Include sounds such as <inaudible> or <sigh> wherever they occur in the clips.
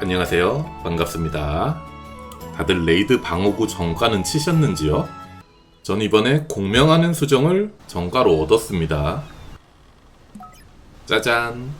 안녕하세요. 반갑습니다. 다들 레이드 방어구 정가는 치셨는지요? 전 이번에 공명하는 수정을 정가로 얻었습니다. 짜잔.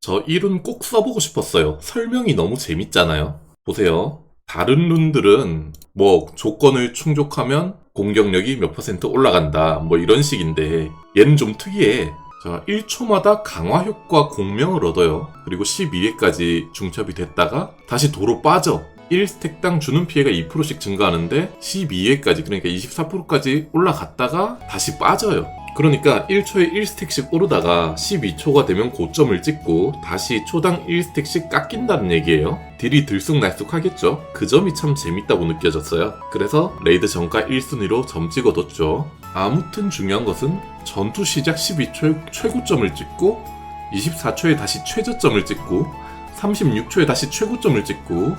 저 1은 꼭 써보고 싶었어요. 설명이 너무 재밌잖아요. 보세요. 다른 룬들은 뭐 조건을 충족하면 공격력이 몇 퍼센트 올라간다. 뭐 이런 식인데 얘는 좀 특이해. 자, 1초마다 강화 효과 공명을 얻어요. 그리고 12회까지 중첩이 됐다가 다시 도로 빠져. 1스택당 주는 피해가 2%씩 증가하는데 12회까지 그러니까 24%까지 올라갔다가 다시 빠져요. 그러니까 1초에 1스택씩 오르다가 12초가 되면 고점을 찍고 다시 초당 1스택씩 깎인다는 얘기예요. 딜이 들쑥날쑥하겠죠. 그 점이 참 재밌다고 느껴졌어요. 그래서 레이드 정가 1순위로 점 찍어뒀죠. 아무튼 중요한 것은 전투 시작 12초에 최고점을 찍고 24초에 다시 최저점을 찍고 36초에 다시 최고점을 찍고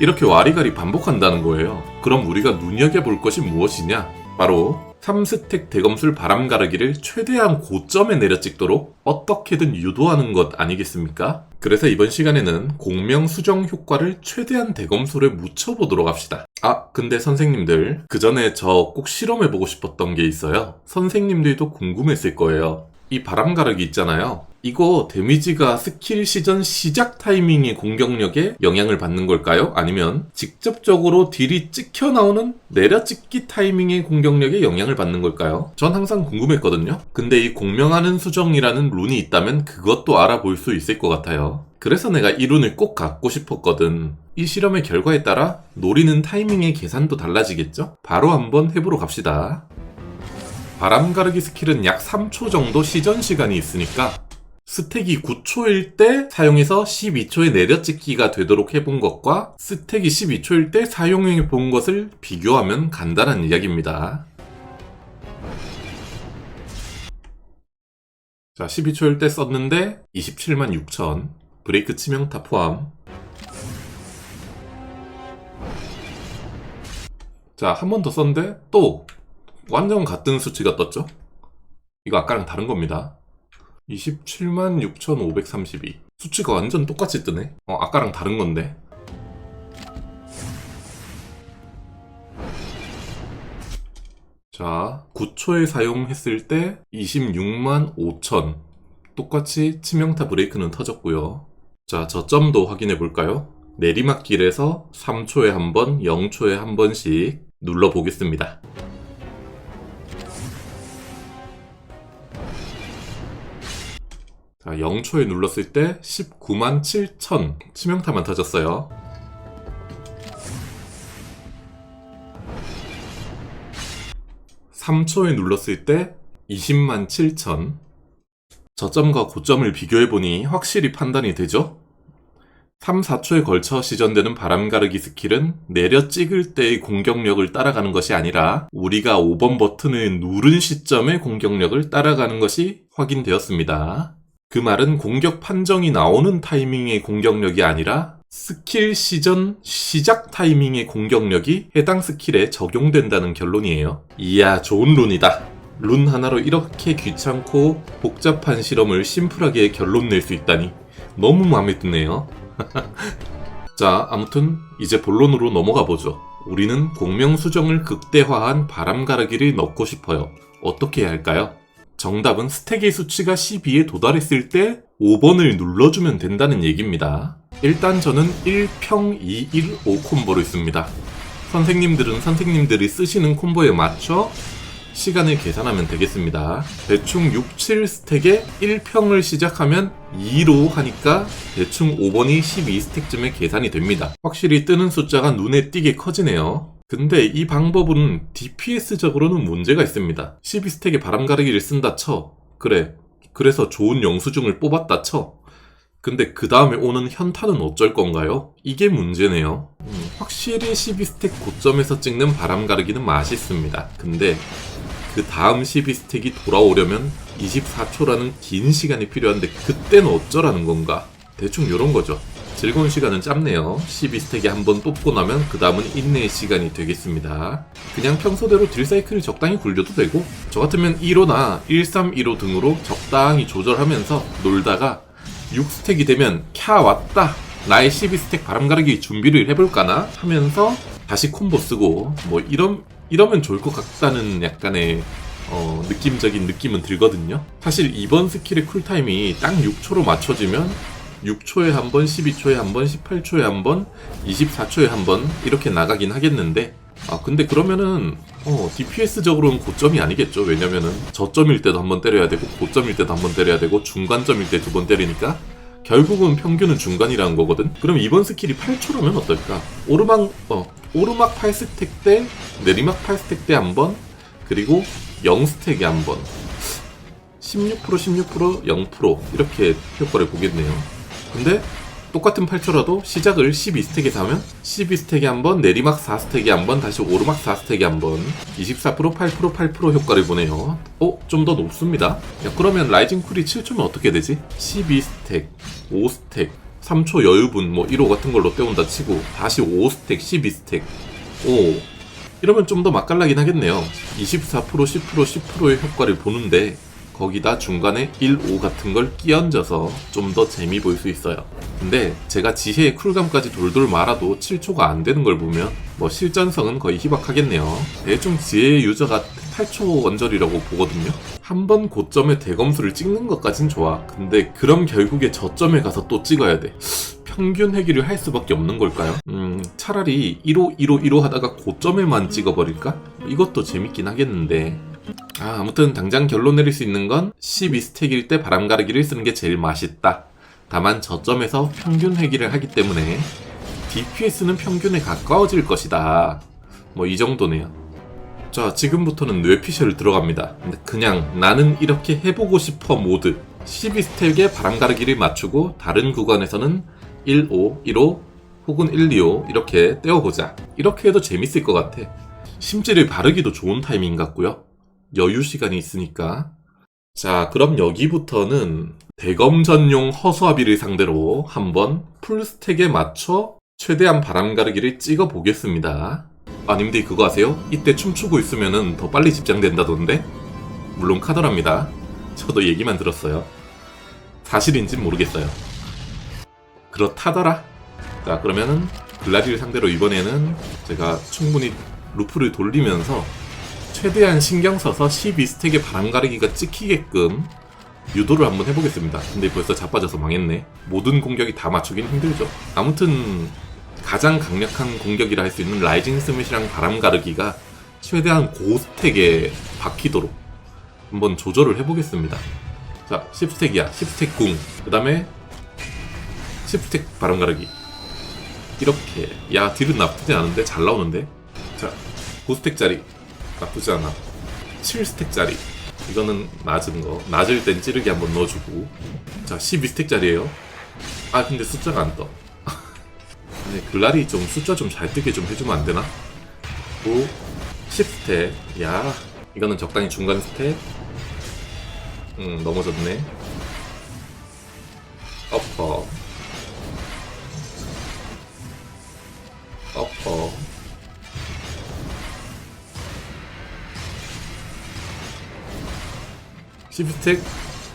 이렇게 와리가리 반복한다는 거예요. 그럼 우리가 눈여겨볼 것이 무엇이냐? 바로 3스택 대검술 바람가르기를 최대한 고점에 내려 찍도록 어떻게든 유도하는 것 아니겠습니까? 그래서 이번 시간에는 공명 수정 효과를 최대한 대검술에 묻혀보도록 합시다. 아, 근데 선생님들, 그 전에 저 꼭 실험해보고 싶었던 게 있어요. 선생님들도 궁금했을 거예요. 이 바람가르기 있잖아요. 이거 데미지가 스킬 시전 시작 타이밍의 공격력에 영향을 받는 걸까요? 아니면 직접적으로 딜이 찍혀 나오는 내려찍기 타이밍의 공격력에 영향을 받는 걸까요? 전 항상 궁금했거든요. 근데 이 공명하는 수정이라는 룬이 있다면 그것도 알아볼 수 있을 것 같아요. 그래서 내가 이 룬을 꼭 갖고 싶었거든. 이 실험의 결과에 따라 노리는 타이밍의 계산도 달라지겠죠? 바로 한번 해보러 갑시다. 바람 가르기 스킬은 약 3초 정도 시전 시간이 있으니까 스택이 9초일 때 사용해서 12초에 내려찍기가 되도록 해본 것과 스택이 12초일 때 사용해 본 것을 비교하면 간단한 이야기입니다. 자, 12초일 때 썼는데 27만 6천 브레이크 치명 타 포함 자, 한 번 더 썼는데 또 완전 같은 수치가 떴죠? 이거 아까랑 다른 겁니다. 27만 6,532. 수치가 완전 똑같이 뜨네. 어, 아까랑 다른 건데. 자, 9초에 사용했을 때 26만 5천. 똑같이 치명타 브레이크는 터졌고요. 자, 저점도 확인해 볼까요? 내리막길에서 3초에 한 번, 0초에 한 번씩 눌러 보겠습니다. 자, 0초에 눌렀을 때 19만 7천 치명타만 터졌어요. (3초에) 눌렀을 때 (20만 7천) 저점과 고점을 비교해보니 확실히 판단이 되죠? 3, 4초에 걸쳐 시전되는 바람 가르기 스킬은 내려 찍을 때의 공격력을 따라가는 것이 아니라 우리가 5번 버튼을 누른 시점의 공격력을 따라가는 것이 확인되었습니다. 그 말은 공격 판정이 나오는 타이밍의 공격력이 아니라 스킬 시전 시작 타이밍의 공격력이 해당 스킬에 적용된다는 결론이에요. 이야, 좋은 룬이다. 룬 하나로 이렇게 귀찮고 복잡한 실험을 심플하게 결론 낼 수 있다니 너무 마음에 드네요. <laughs> 자, 아무튼 이제 본론으로 넘어가 보죠. 우리는 공명 수정을 극대화한 바람 가르기를 넣고 싶어요. 어떻게 해야 할까요? 정답은 스택의 수치가 12에 도달했을 때 5번을 눌러주면 된다는 얘기입니다. 일단 저는 1평 2, 1, 5 콤보를 씁니다. 선생님들은 선생님들이 쓰시는 콤보에 맞춰 시간을 계산하면 되겠습니다. 대충 6, 7스택에 1평을 시작하면 2로 하니까 대충 5번이 12스택쯤에 계산이 됩니다. 확실히 뜨는 숫자가 눈에 띄게 커지네요. 근데 이 방법은 DPS적으로는 문제가 있습니다. 12스택에 바람가르기를 쓴다 쳐. 그래. 그래서 좋은 영수증을 뽑았다 쳐. 근데 그 다음에 오는 현타는 어쩔 건가요? 이게 문제네요. 음, 확실히 12스택 고점에서 찍는 바람가르기는 맛있습니다. 근데 그 다음 12스택이 돌아오려면 24초라는 긴 시간이 필요한데 그때는 어쩌라는 건가? 대충 이런 거죠. 즐거운 시간은 짧네요. 12스택에 한 번 뽑고 나면 그 다음은 인내의 시간이 되겠습니다. 그냥 평소대로 딜 사이클을 적당히 굴려도 되고 저 같으면 1호나 131호 등으로 적당히 조절하면서 놀다가 6스택이 되면 캬 왔다 나의 12스택 바람가르기 준비를 해볼까나 하면서 다시 콤보 쓰고 뭐 이런 이러면 좋을 것 같다는 약간의 어, 느낌적인 느낌은 들거든요. 사실 이번 스킬의 쿨타임이 딱 6초로 맞춰지면 6초에 한 번, 12초에 한 번, 18초에 한 번, 24초에 한 번 이렇게 나가긴 하겠는데 아 근데 그러면은 어 DPS적으로는 고점이 아니겠죠. 왜냐면은 저점일 때도 한 번 때려야 되고 고점일 때도 한 번 때려야 되고 중간점일 때 두 번 때리니까 결국은 평균은 중간이라는 거거든. 그럼 이번 스킬이 8초라면 어떨까? 오르막 어 오르막 8스택 때 내리막 8스택 때 한 번 그리고 0스택에 한 번. 16% 16% 0% 이렇게 효과를 보겠네요. 근데 똑같은 8초라도 시작을 12스택에서 하면 12스택에 한 번, 내리막 4스택에 한 번, 다시 오르막 4스택에 한 번, 24% 8% 8% 효과를 보네요. 어? 좀 더 높습니다. 야, 그러면 라이징 쿨이 7초면 어떻게 되지? 12스택, 5스택, 3초 여유분 뭐 1호 같은 걸로 때운다 치고 다시 5스택, 12스택. 오. 이러면 좀 더 맛깔나긴 하겠네요. 24% 10% 10%의 효과를 보는데 거기다 중간에 1, 5 같은 걸 끼얹어서 좀 더 재미 보일 수 있어요. 근데 제가 지혜의 쿨감까지 돌돌 말아도 7초가 안 되는 걸 보면 뭐 실전성은 거의 희박하겠네요. 대충 지혜의 유저가 8초 원절이라고 보거든요. 한 번 고점에 대검수를 찍는 것까진 좋아. 근데 그럼 결국에 저점에 가서 또 찍어야 돼. 평균 회귀를 할 수밖에 없는 걸까요? 음, 차라리 1호, 1호, 1호 하다가 고점에만 찍어버릴까? 이것도 재밌긴 하겠는데. 아, 아무튼 당장 결론 내릴 수 있는 건 12스택일 때 바람가르기를 쓰는 게 제일 맛있다. 다만 저점에서 평균 회귀를 하기 때문에 DPS는 평균에 가까워질 것이다. 뭐 이 정도네요. 자, 지금부터는 뇌피셜 들어갑니다. 그냥 나는 이렇게 해보고 싶어 모드. 12스택에 바람가르기를 맞추고 다른 구간에서는 1, 5, 1호 혹은 1, 2호 이렇게 떼어보자. 이렇게 해도 재밌을 것 같아. 심지를 바르기도 좋은 타이밍 같고요. 여유 시간이 있으니까. 자, 그럼 여기부터는 대검 전용 허수아비를 상대로 한번 풀스택에 맞춰 최대한 바람가르기를 찍어 보겠습니다. 아, 님들 그거 아세요? 이때 춤추고 있으면은 더 빨리 집장된다던데? 물론 카더랍니다. 저도 얘기만 들었어요. 사실인진 모르겠어요. 그렇다더라. 자, 그러면은 글라디를 상대로 이번에는 제가 충분히 루프를 돌리면서 최대한 신경 써서 12스택의 바람가르기가 찍히게끔 유도를 한번 해보겠습니다. 근데 벌써 자빠져서 망했네. 모든 공격이 다 맞추긴 힘들죠. 아무튼 가장 강력한 공격이라 할 수 있는 라이징 스매시랑 바람가르기가 최대한 고스택에 박히도록 한번 조절을 해보겠습니다. 자, 10스택이야. 10스택 궁. 그 다음에 10스택 바람가르기. 이렇게. 야, 딜은 나쁘지 않은데? 잘 나오는데? 자, 9스택짜리. 나쁘지 않아. 7스택짜리. 이거는 낮은 거. 낮을 땐 찌르기 한번 넣어주고. 자, 12스택짜리에요. 아, 근데 숫자가 안 떠. <laughs> 아니, 글라리 좀 숫자 좀 잘 뜨게 좀 해주면 안 되나? 9, 10스택. 야, 이거는 적당히 중간 스택. 음, 넘어졌네. 어퍼. 시프텍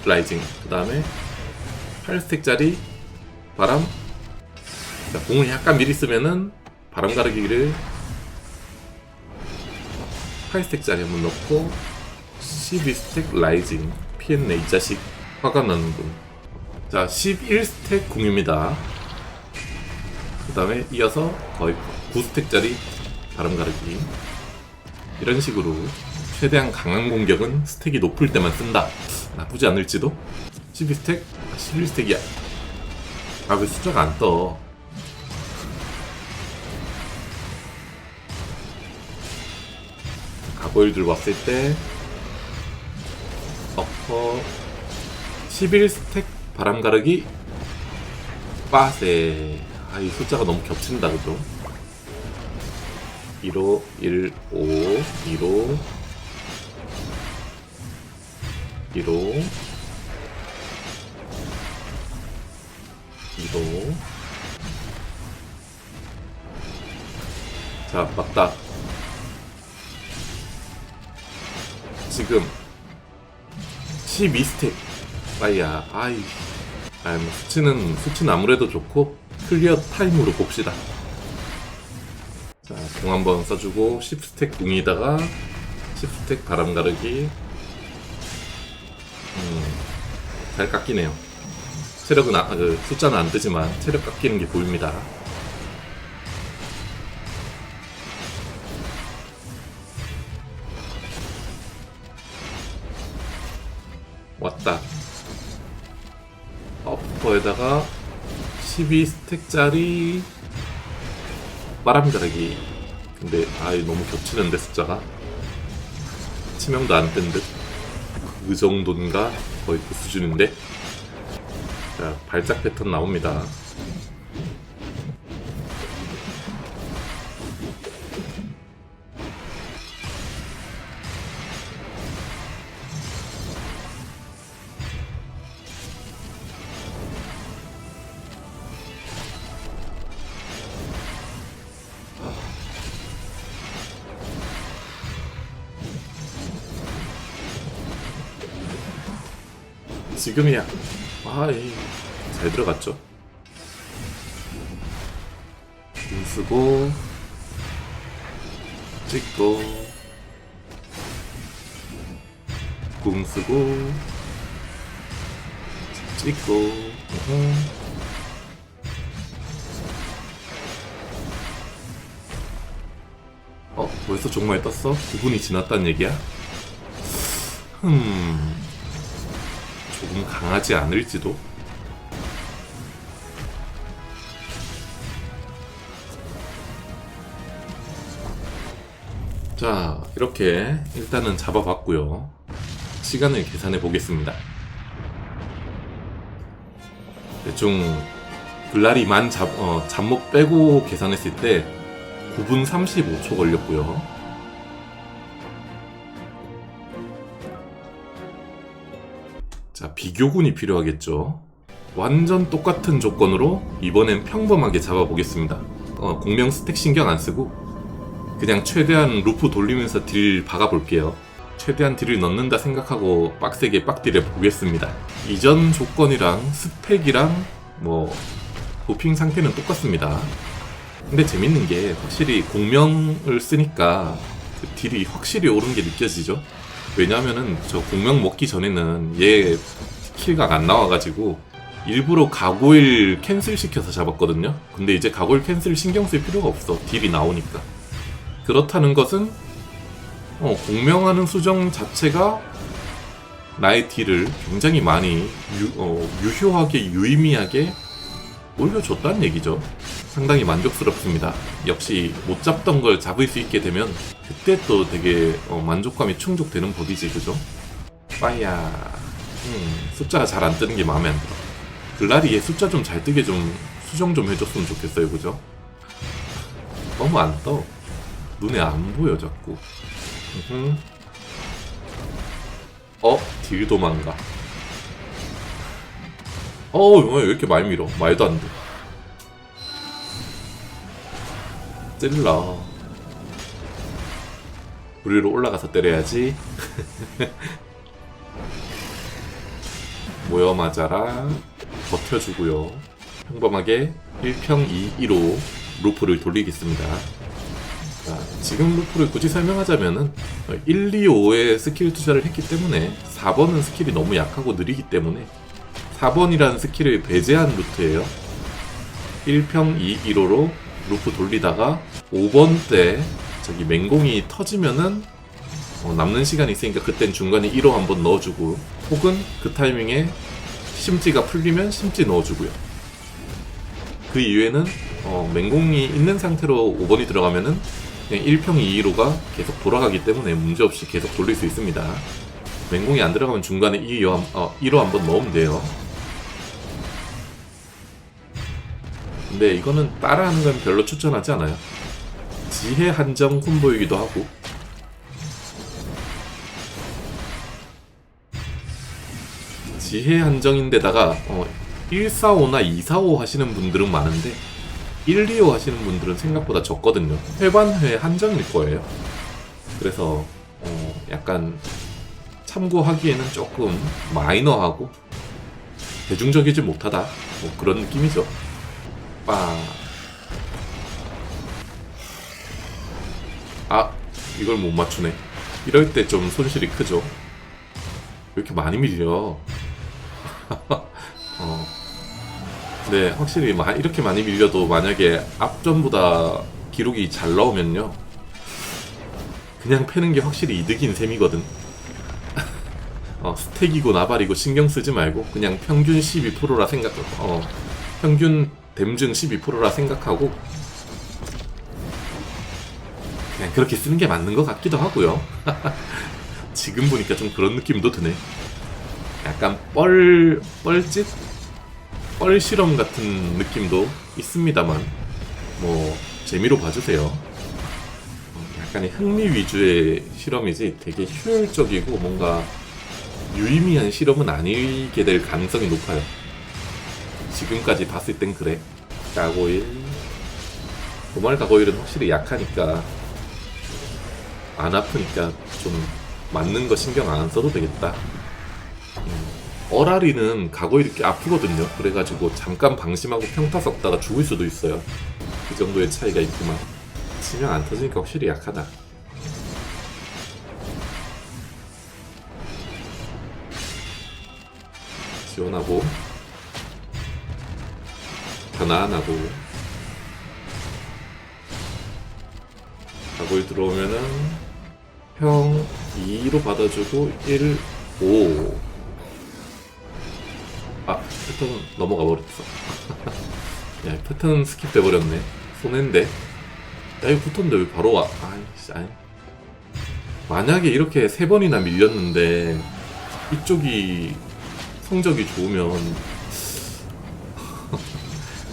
라이징. 그 다음에 8스택짜리 바람. 자, 공을 약간 미리 쓰면은 바람 가르기를 8스택짜리 한번 넣고 12스택 라이징. 피했네 이 자식. 화가 나는군. 자 11스택 공입니다. 그 다음에 이어서 거의 9스택짜리 바람 가르기. 이런 식으로 최대한 강한 공격은 스택이 높을 때만 쓴다. 나쁘지 않을지도? 12스택? 아, 11스택이야. 아, 왜 숫자가 안 떠? 가보일 들고 왔을 때, 어퍼, 11스택 바람 가르기, 빠세. 아, 이 숫자가 너무 겹친다, 그죠? 1호, 1, 5, 1호, 1호 2호 자 맞다. 지금. 12스택 아이야 아이. 아, 뭐 수치는 수치는 아무래도 좋고 클리어 타임으로 봅시다. 자, 공 한번 써주고 10스택 궁에다가 10스택 바람 가르기. 잘 깎이네요. 체력은 아, 그 숫자는 안 뜨지만 체력 깎이는 게 보입니다. 왔다. 어퍼에다가 12스택짜리 바람가르기. 근데 아이 너무 겹치는데 숫자가 치명도 안 뜬 듯. 그 정도인가 거의 그 수준인데. 자 발작 패턴 나옵니다. 지금이야. 아 이 잘 들어갔죠. 공 쓰고 찍고 궁 쓰고 찍고 으흠. 어 벌써 종말 떴어? 9분이 지났다는 얘기야? 흠 조금 강하지 않을지도 자, 이렇게 일단은 잡아봤고요. 시간을 계산해 보겠습니다. 대충 블라리 만 잡, 어, 잡목 빼고 계산했을 때 9분 35초 걸렸고요. 비교군이 필요하겠죠. 완전 똑같은 조건으로 이번엔 평범하게 잡아보겠습니다. 어, 공명 스택 신경 안 쓰고 그냥 최대한 루프 돌리면서 딜 박아볼게요. 최대한 딜을 넣는다 생각하고 빡세게 빡딜해 보겠습니다. 이전 조건이랑 스펙이랑 뭐 도핑 상태는 똑같습니다. 근데 재밌는 게 확실히 공명을 쓰니까 그 딜이 확실히 오른 게 느껴지죠. 왜냐면은 저 공명 먹기 전에는 얘 킬각 안 나와가지고 일부러 가고일 캔슬 시켜서 잡았거든요. 근데 이제 가고일 캔슬 신경 쓸 필요가 없어. 딜이 나오니까. 그렇다는 것은 어, 공명하는 수정 자체가 나의 딜을 굉장히 많이 유, 어, 유효하게 유의미하게 올려줬다는 얘기죠. 상당히 만족스럽습니다. 역시 못 잡던 걸 잡을 수 있게 되면 그때 또 되게 어, 만족감이 충족되는 법이지, 그죠? 빠이야. 음, 숫자가 잘 안 뜨는 게 마음에 안 들어. 글라리 얘 숫자 좀 잘 뜨게 좀 수정 좀 해줬으면 좋겠어요, 그죠? 너무 안 떠. 눈에 안 보여, 자꾸. 음흠. 어? 딜 도망가. 어, 왜 이렇게 많이 밀어? 말도 안 돼. 찔러. 우리로 올라가서 때려야지. <laughs> 모여 맞아라. 버텨주고요. 평범하게 1평 2, 2로 루프를 돌리겠습니다. 자, 지금 루프를 굳이 설명하자면은 1, 2, 5에 스킬 투자를 했기 때문에 4번은 스킬이 너무 약하고 느리기 때문에 4번이라는 스킬을 배제한 루트예요. 1평 2, 1호로 루프 돌리다가 5번 때 저기 맹공이 터지면은 어, 남는 시간이 있으니까 그땐 중간에 1호 한번 넣어주고 혹은 그 타이밍에 심지가 풀리면 심지 넣어주고요. 그 이후에는 어, 맹공이 있는 상태로 5번이 들어가면은 그냥 1평 2호가 계속 돌아가기 때문에 문제없이 계속 돌릴 수 있습니다. 맹공이 안 들어가면 중간에 2호, 어, 1호 한번 넣으면 돼요. 근데 이거는 따라하는 건 별로 추천하지 않아요. 지혜 한정 콤보이기도 하고 지혜 한정인데다가 어, 145나 245 하시는 분들은 많은데 1, 2호 하시는 분들은 생각보다 적거든요. 회반회 한정일 거예요. 그래서 어, 약간 참고하기에는 조금 마이너하고 대중적이지 못하다 뭐 그런 느낌이죠. 빠. 아, 이걸 못 맞추네. 이럴 때 좀 손실이 크죠. 왜 이렇게 많이 밀려? 어. 네, 확실히 마- 이렇게 많이 밀려도 만약에 앞전보다 기록이 잘 나오면요. 그냥 패는 게 확실히 이득인 셈이거든. <laughs> 어, 스택이고 나발이고 신경 쓰지 말고 그냥 평균 12%라 생각, 어, 평균 댐증 12%라 생각하고 그냥 그렇게 쓰는 게 맞는 것 같기도 하고요. <laughs> 지금 보니까 좀 그런 느낌도 드네. 약간 뻘, 뻘짓? 뻘 실험 같은 느낌도 있습니다만, 뭐, 재미로 봐주세요. 어, 약간의 흥미 위주의 실험이지 되게 효율적이고 뭔가 유의미한 실험은 아니게 될 가능성이 높아요. 지금까지 봤을 땐 그래. 가고일. 도말 가고일은 확실히 약하니까, 안 아프니까 좀 맞는 거 신경 안 써도 되겠다. 음, 어라리는 가고일 이렇게 아프거든요. 그래가지고 잠깐 방심하고 평타 섞다가 죽을 수도 있어요. 그 정도의 차이가 있구만. 치명 안 터지니까 확실히 약하다. 지원하고 변화하고 가고일 들어오면은 형 2로 받아주고 1, 5 아, 패턴 넘어가 버렸어. 야, 패턴 스킵 돼버렸네. 손해인데. 야, 이거 붙었는데 왜 바로 와? 아이씨, 아이. 만약에 이렇게 세 번이나 밀렸는데, 이쪽이 성적이 좋으면, <laughs>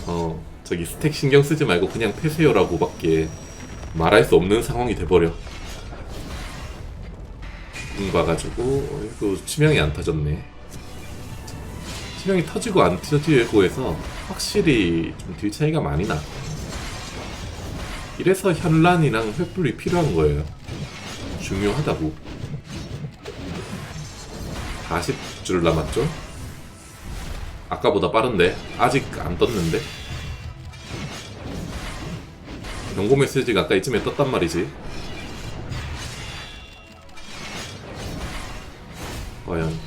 어, 저기 스택 신경 쓰지 말고 그냥 패세요라고 밖에 말할 수 없는 상황이 돼버려. 응 봐가지고, 어이구, 치명이 안 터졌네. 치명이 터지고 안 터지고 해서 확실히 좀 딜 차이가 많이 나. 이래서 현란이랑 횃불이 필요한 거예요. 중요하다고. 40줄 남았죠? 아까보다 빠른데? 아직 안 떴는데? 경고 메시지가 아까 이쯤에 떴단 말이지. 과연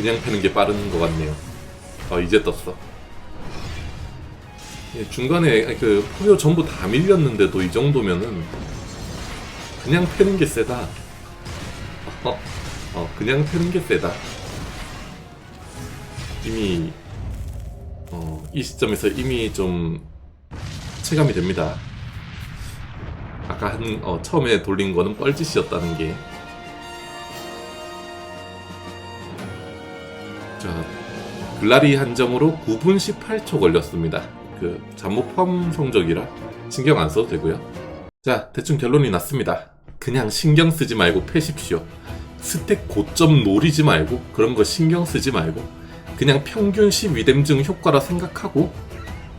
그냥 패는 게 빠른 것 같네요. 어, 이제 떴어. 예, 중간에 그 포효 전부 다 밀렸는데도 이 정도면은 그냥 패는 게 세다. 어, 어, 그냥 패는 게 세다. 이미 어, 이 시점에서 이미 좀 체감이 됩니다. 아까 한 어, 처음에 돌린 거는 뻘짓이었다는 게 글라리 한 점으로 9분 18초 걸렸습니다. 그 잠못 포함 성적이라 신경 안 써도 되고요. 자, 대충 결론이 났습니다. 그냥 신경 쓰지 말고 패십시오. 스택 고점 노리지 말고 그런 거 신경 쓰지 말고 그냥 평균 12댐증 효과라 생각하고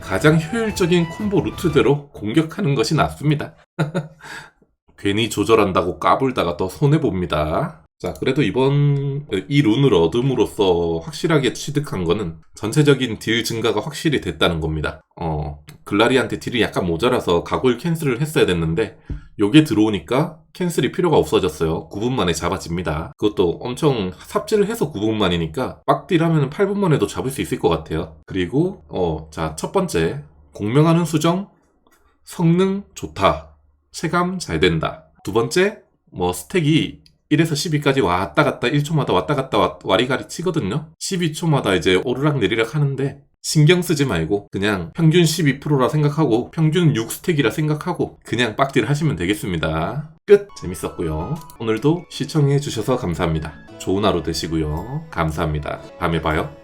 가장 효율적인 콤보 루트대로 공격하는 것이 낫습니다. <laughs> 괜히 조절한다고 까불다가 더 손해봅니다. 자, 그래도 이번 이 룬을 얻음으로써 확실하게 취득한 거는 전체적인 딜 증가가 확실히 됐다는 겁니다. 어, 글라리한테 딜이 약간 모자라서 가골 캔슬을 했어야 됐는데 요게 들어오니까 캔슬이 필요가 없어졌어요. 9분 만에 잡아집니다. 그것도 엄청 삽질을 해서 9분 만이니까 빡딜 하면 8분 만에도 잡을 수 있을 것 같아요. 그리고 어, 자, 첫 번째 공명하는 수정 성능 좋다. 체감 잘 된다. 두 번째 뭐 스택이 1에서 12까지 왔다 갔다 1초마다 왔다 갔다 와- 와리가리 치거든요. 12초마다 이제 오르락 내리락 하는데 신경 쓰지 말고 그냥 평균 12%라 생각하고 평균 6스택이라 생각하고 그냥 빡딜 하시면 되겠습니다. 끝! 재밌었고요. 오늘도 시청해 주셔서 감사합니다. 좋은 하루 되시고요. 감사합니다. 다음에 봐요.